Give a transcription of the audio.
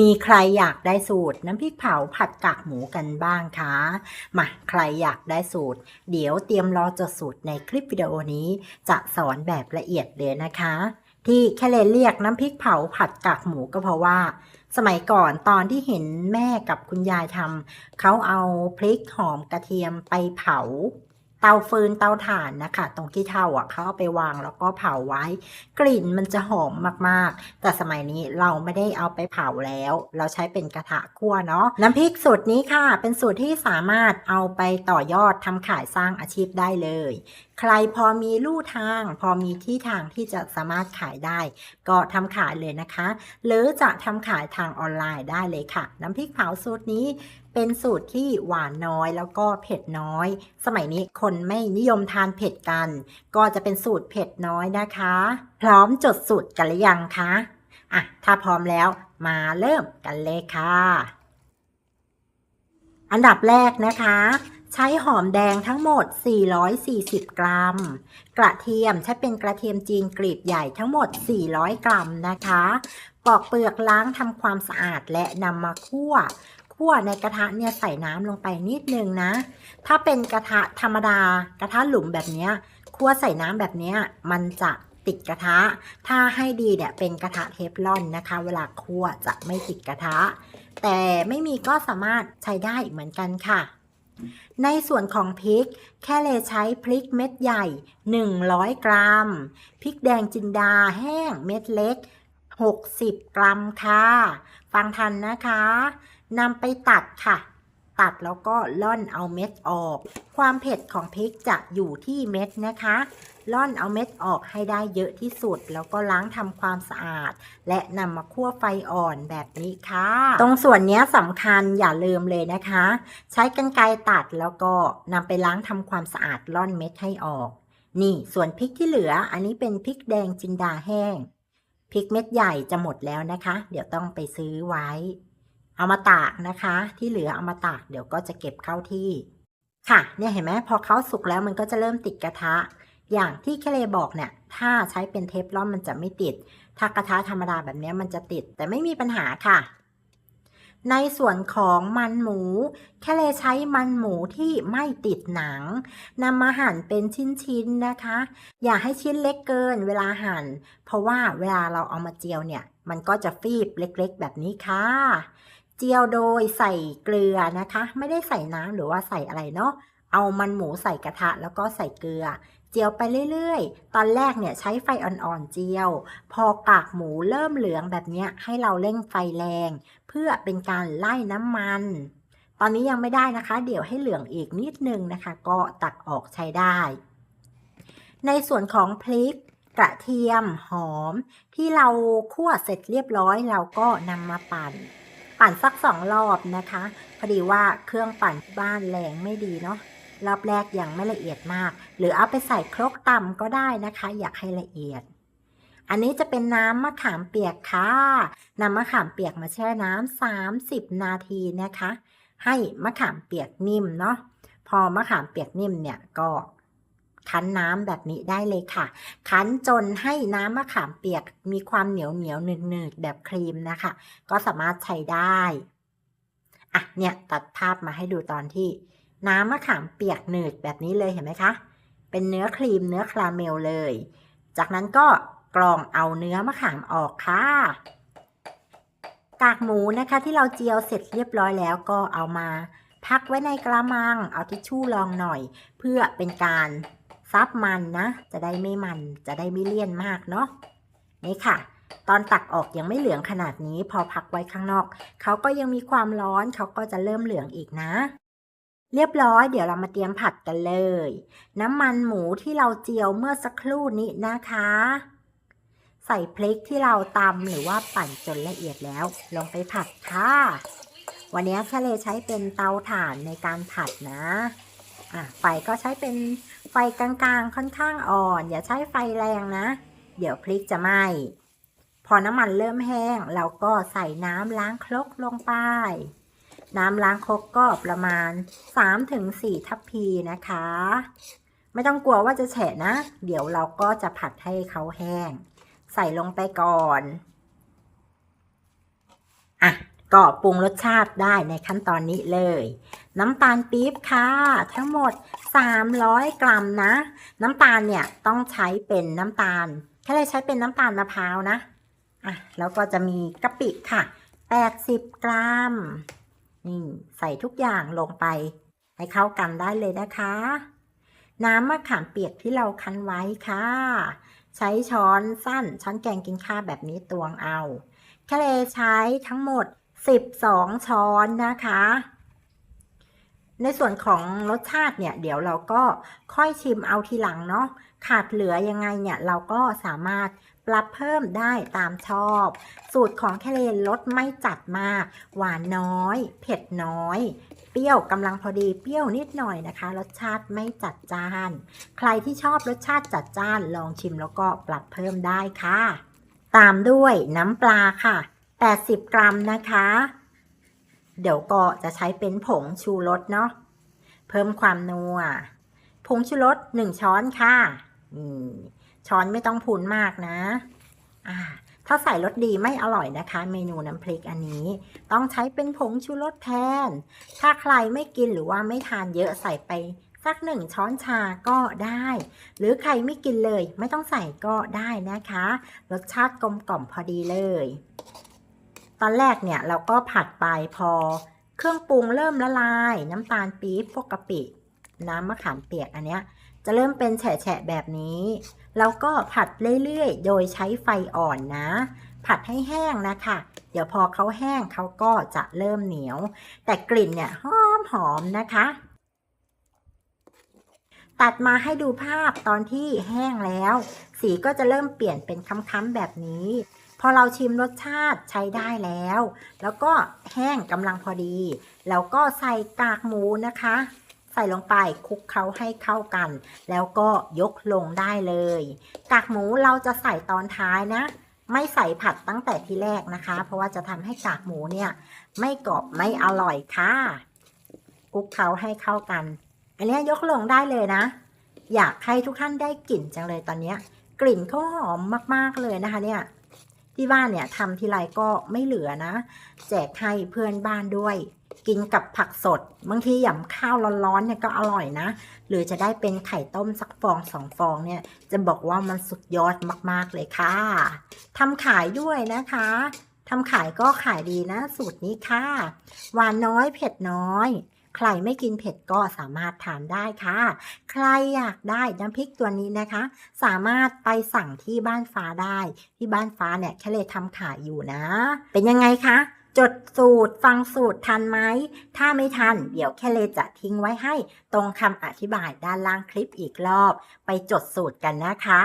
มีใครอยากได้สูตรน้ำพริกเผาผัดกากหมูกันบ้างคะมาใครอยากได้สูตร เดี๋ยวเตรียมรอจดสูตรในคลิปวิดีโอนี้ จะสอนแบบละเอียดเลยนะคะ ที่แค่เลยเรียกน้ำพริกเผาผัดกากหมูก็เพราะว่า สมัยก่อนตอนที่เห็นแม่กับคุณยายทำเขาเอาพริกหอมกระเทียมไปเผา เตาฟืนเตาถ่านนะคะ ตรงที่เท่าอะเขาเอาไปวางแล้วก็เผาไว้ กลิ่นมันจะหอมมากๆ แต่สมัยนี้เราไม่ได้เอาไปเผาแล้ว เราใช้เป็นกระทะคั่วเนาะน้ำพริกสูตรนี้ค่ะ เป็นสูตรที่สามารถเอาไปต่อยอดทำขายสร้างอาชีพได้เลยใครพอมีลู่ทาง พอมีที่ทางที่จะสามารถขายได้ ก็ทำขายเลยนะคะ หรือจะทำขายทางออนไลน์ได้เลยค่ะ น้ำพริกเผาสูตรนี้เป็นสูตรที่หวานน้อยแล้วก็เผ็ดน้อย สมัยนี้คนไม่นิยมทานเผ็ดกัน ก็จะเป็นสูตรเผ็ดน้อยนะคะ พร้อมจดสูตรกันหรือยังคะอะถ้าพร้อมแล้วมาเริ่มกันเลยค่ะ อันดับแรกนะคะ ใช้หอมแดงทั้งหมด 440 กรัม กระเทียมใช้เป็นกระเทียมจีนกลีบใหญ่ทั้งหมด 400 กรัมนะคะปอกเปลือกล้างทำความสะอาดและนำมาคั่ว คั่วในกระทะเนี่ยใส่น้ำลงไปนิดนึงนะ ถ้าเป็นกระทะธรรมดากระทะหลุมแบบนี้คั่วใส่น้ำแบบนี้มันจะติดกระทะ ถ้าให้ดีเนี่ยเป็นกระทะเทฟลอนนะคะ เวลาคั่วจะไม่ติดกระทะ แต่ไม่มีก็สามารถใช้ได้เหมือนกันค่ะ ในส่วนของพริก แค่เลใช้พริกเม็ดใหญ่ 100 กรัม พริกแดงจินดาแห้งเม็ดเล็ก 60 กรัมค่ะ ฟังทันนะคะนำไปตัดค่ะ ตัดแล้วก็ล่อนเอาเม็ดออก ความเผ็ดของพริกจะอยู่ที่เม็ดนะคะ ล่อนเอาเม็ดออกให้ได้เยอะที่สุด แล้วก็ล้างทำความสะอาด และนำมาคั่วไฟอ่อนแบบนี้ค่ะ ตรงส่วนนี้สำคัญอย่าลืมเลยนะคะ ใช้กรรไกรตัดแล้วก็นำไปล้างทำความสะอาดล่อนเม็ดให้ออก นี่ส่วนพริกที่เหลืออันนี้เป็นพริกแดงจินดาแห้งพริกเม็ดใหญ่จะหมดแล้วนะคะ เดี๋ยวต้องไปซื้อไว้ เอามาตากนะคะ ที่เหลือเอามาตากเดี๋ยวก็จะเก็บเข้าที่ ค่ะ เนี่ยเห็นไหมพอเขาสุกแล้วมันก็จะเริ่มติดกระทะ อย่างที่แคเลบอกเนี่ย ถ้าใช้เป็นเทฟลอนมันจะไม่ติด ถ้ากระทะธรรมดาแบบนี้มันจะติด แต่ไม่มีปัญหาค่ะ ในส่วนของมันหมู แคเลใช้มันหมูที่ไม่ติดหนังนำมาหั่นเป็นชิ้นๆนะคะ อย่าให้ชิ้นเล็กเกิน เวลาหั่น เพราะว่าเวลาเราเอามาเจียวเนี่ย มันก็จะฟีบเล็กๆ แบบนี้ค่ะ จียวโดยใส่เกลือนะคะ ไม่ได้ใส่น้ำหรือว่าใส่อะไรเนาะเอามันหมูใส่กระทะแล้วก็ใส่เกลือ เจียวไปเรื่อย ๆ ตอนแรกเนี่ยใช้ไฟอ่อนๆเจียว พอกากหมูเริ่มเหลืองแบบเนี้ยให้เราเร่งไฟแรง เพื่อเป็นการไล่น้ำมัน ตอนนี้ยังไม่ได้นะคะ เดี๋ยวให้เหลืองอีกนิดนึงนะคะ ก็ตักออกใช้ได้ ในส่วนของพริกกระเทียมหอม ที่เราคั่วเสร็จเรียบร้อยเราก็นำมาปั่น ปั่นสักสองรอบนะคะ พอดีว่าเครื่องปั่นบ้านแรงไม่ดีเนาะรอบแรกยังไม่ละเอียดมาก หรือเอาไปใส่ครกต่ำก็ได้นะคะ อยากให้ละเอียด อันนี้จะเป็นน้ำมะขามเปียกค่ะนำมะขามเปียกมาแช่น้ำ30 นาทีนะคะ ให้มะขามเปียกนิ่มเนาะพอมะขามเปียกนิ่มเนี่ยก็ คั้นน้ำแบบนี้ได้เลยค่ะ คั้นจนให้น้ำมะขามเปียกมีความเหนียวเหนียวๆหนืดๆแบบครีมนะคะ ก็สามารถใช้ได้อะเนี่ยตัดภาพมาให้ดูตอนที่ น้ำมะขามเปียกหนืดแบบนี้เลยเห็นไหมคะ เป็นเนื้อครีมเนื้อคาราเมลเลย จากนั้นก็กรองเอาเนื้อมะขามออกค่ะกากหมูนะคะที่เราเจียวเสร็จเรียบร้อยแล้วก็เอามา พักไว้ในกระมัง เอาทิชชู่รองหน่อย เพื่อเป็นการ ซับมันนะ จะได้ไม่มันจะได้ไม่เลี่ยนมากเนาะนี่ค่ะ ตอนตักออกยังไม่เหลืองขนาดนี้ พอพักไว้ข้างนอกเขาก็ยังมีความร้อนเขาก็จะเริ่มเหลืองอีกนะ เรียบร้อยเดี๋ยวเรามาเตรียมผัดกันเลย น้ำมันหมูที่เราเจียวเมื่อสักครู่นี้นะคะ ใส่พริกที่เราตำหรือว่าปั่นจนละเอียดแล้ว ลงไปผัดค่ะวันนี้แค่เลยใช้เป็นเตาถ่านในการผัดนะ อะไฟก็ใช้เป็นไฟกลางๆ ค่อนข้างอ่อน อย่าใช้ไฟแรงนะ เดี๋ยวพริกจะไหม้พอน้ำมันเริ่มแห้งเราก็ใส่น้ำล้างครกลงไป น้ำล้างครกก็ประมาณ 3-4 ทัพพีนะคะ ไม่ต้องกลัวว่าจะแฉะนะ เดี๋ยวเราก็จะผัดให้เขาแห้ง ใส่ลงไปก่อน อะ ก็ปรุงรสชาติได้ในขั้นตอนนี้เลย น้ำตาลปี๊บค่ะ ทั้งหมด 300 กรัมนะ น้ำตาลเนี่ยต้องใช้เป็นน้ำตาลแค่เลยใช้เป็นน้ำตาลมะพร้าวนะอะแล้วก็จะมีกะปิค่ะ 80 กรัมนี่ใส่ทุกอย่างลงไป ให้เข้ากันได้เลยนะคะ น้ำมะขามเปียกที่เราคั้นไว้ค่ะ ใช้ช้อนสั้น ช้อนแกงกินข้าวแบบนี้ตวงเอาแคเลใช้ทั้งหมด 12 ช้อนนะคะ ในส่วนของรสชาติเนี่ย เดี๋ยวเราก็ค่อยชิมเอาทีหลังเนาะขาดเหลือยังไงเนี่ย เราก็สามารถปรับเพิ่มได้ตามชอบ สูตรของแคเลนรสไม่จัดมาก หวานน้อย เผ็ดน้อย เปรี้ยวกำลังพอดีเปรี้ยวนิดหน่อยนะคะ รสชาติไม่จัดจ้าน ใครที่ชอบรสชาติจัดจ้านลองชิมแล้วก็ปรับเพิ่มได้ค่ะ ตามด้วยน้ำปลาค่ะ 80 กรัมนะคะ เดี๋ยวก็จะใช้เป็นผงชูรสเนาะเพิ่มความนัวผงชูรส1ช้อนค่ะช้อนไม่ต้องพูนมากนะอ่าถ้าใส่รสดีไม่อร่อยนะคะ เมนูน้ำพริกอันนี้ ต้องใช้เป็นผงชูรสแทน ถ้าใครไม่กินหรือว่าไม่ทานเยอะใส่ไปสักหนึ่งช้อนชาก็ได้ หรือใครไม่กินเลย ไม่ต้องใส่ก็ได้นะคะ รสชาติกลมกล่อมพอดีเลย ตอนแรกเนี่ยเราก็ผัดไปพอเครื่องปรุงเริ่มละลาย น้ำตาลปี๊บพวกกะปิ น้ำมะขามเปียกอันเนี้ยจะเริ่มเป็นแฉะแบบนี้ แล้วก็ผัดเรื่อยๆ โดยใช้ไฟอ่อนนะ ผัดให้แห้งนะคะ เดี๋ยวพอเขาแห้งเขาก็จะเริ่มเหนียว แต่กลิ่นเนี่ยหอมหอมๆนะคะ ตัดมาให้ดูภาพตอนที่แห้งแล้ว สีก็จะเริ่มเปลี่ยนเป็นค้ำๆแบบนี้ พอเราชิมรสชาติใช้ได้แล้ว แล้วก็แห้งกำลังพอดี แล้วก็ใส่กากหมูนะคะ ใส่ลงไปคลุกเคล้าให้เข้ากัน แล้วก็ยกลงได้เลย กากหมูเราจะใส่ตอนท้ายนะ ไม่ใส่ผัดตั้งแต่ที่แรกนะคะ เพราะว่าจะทำให้กากหมูเนี่ย ไม่กรอบไม่อร่อยค่ะคลุกเคล้าให้เข้ากัน อันนี้ยกลงได้เลยนะ อยากให้ทุกท่านได้กลิ่นจังเลยตอนนี้กลิ่นเขาหอมมากๆเลยนะคะเนี่ย ที่บ้านเนี่ยทำทีไรก็ไม่เหลือนะ แจกให้เพื่อนบ้านด้วย กินกับผักสด บางทีหยำข้าวร้อนๆเนี่ยก็อร่อยนะ หรือจะได้เป็นไข่ต้มสักฟองสองฟองเนี่ย จะบอกว่ามันสุดยอดมากๆเลยค่ะทำขายด้วยนะคะทำขายก็ขายดีนะ สูตรนี้ค่ะหวานน้อยเผ็ดน้อย ใครไม่กินเผ็ดก็สามารถทานได้ค่ะ ใครอยากได้น้ำพริกตัวนี้นะคะ สามารถไปสั่งที่บ้านฟ้าได้ ที่บ้านฟ้าเนี่ยแคเลทำขายอยู่นะ เป็นยังไงคะจดสูตรฟังสูตรทันไหม ถ้าไม่ทัน เดี๋ยวแค่เลจะทิ้งไว้ให้ตรงคำอธิบายด้านล่างคลิปอีกรอบ ไปจดสูตรกันนะคะ